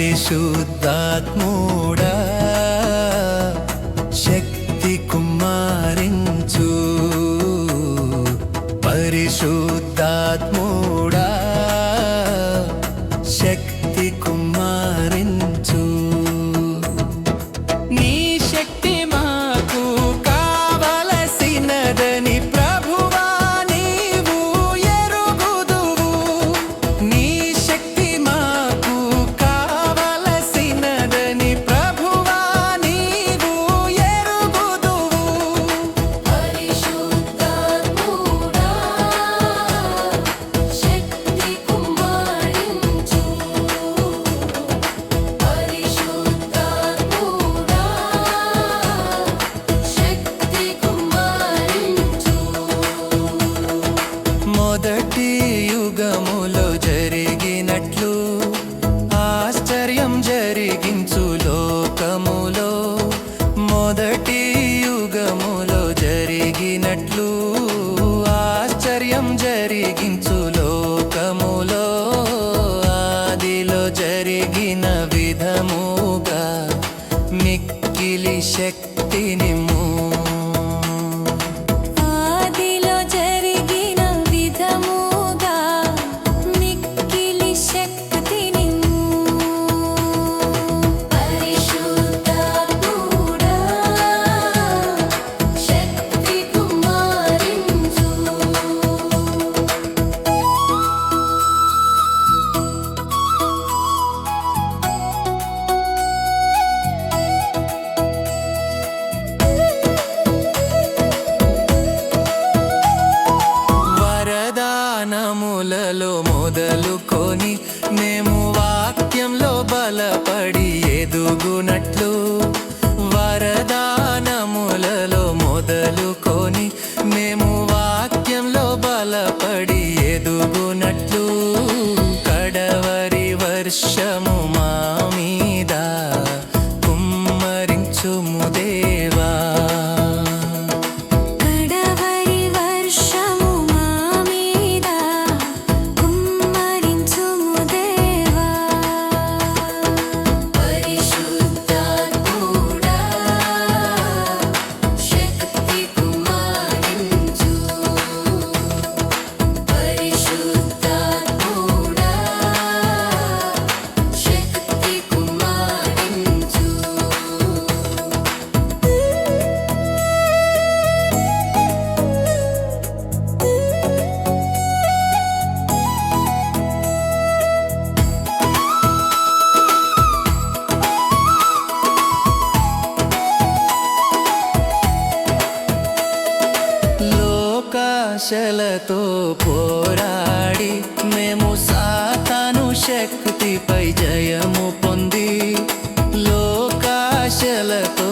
പരിശുദ്ധാത്മൂട ശക്തി കുമാരിഞ്ചു. പരിശുദ്ധാത്മൂ మొదటి యుగములో జరిగినట్లు ఆశ్చర్యం జరిగించు లోకములో. మొదటి యుగములో జరిగినట్లు ఆశ్చర్యం జరిగించు లోకములో. ఆదిలో జరిగిన విధముగా మిక్కిలి శక్తిని ఎదుగునట్లు వరదానములలో మొదలుకొని మేము వాక్యంలో బలపడి ఎదుగునట్లు కడవరి వర్షము లోకాశలతో పోరాడి మేము సాతాను శక్తిపై జయము పొంది లోకాశలతో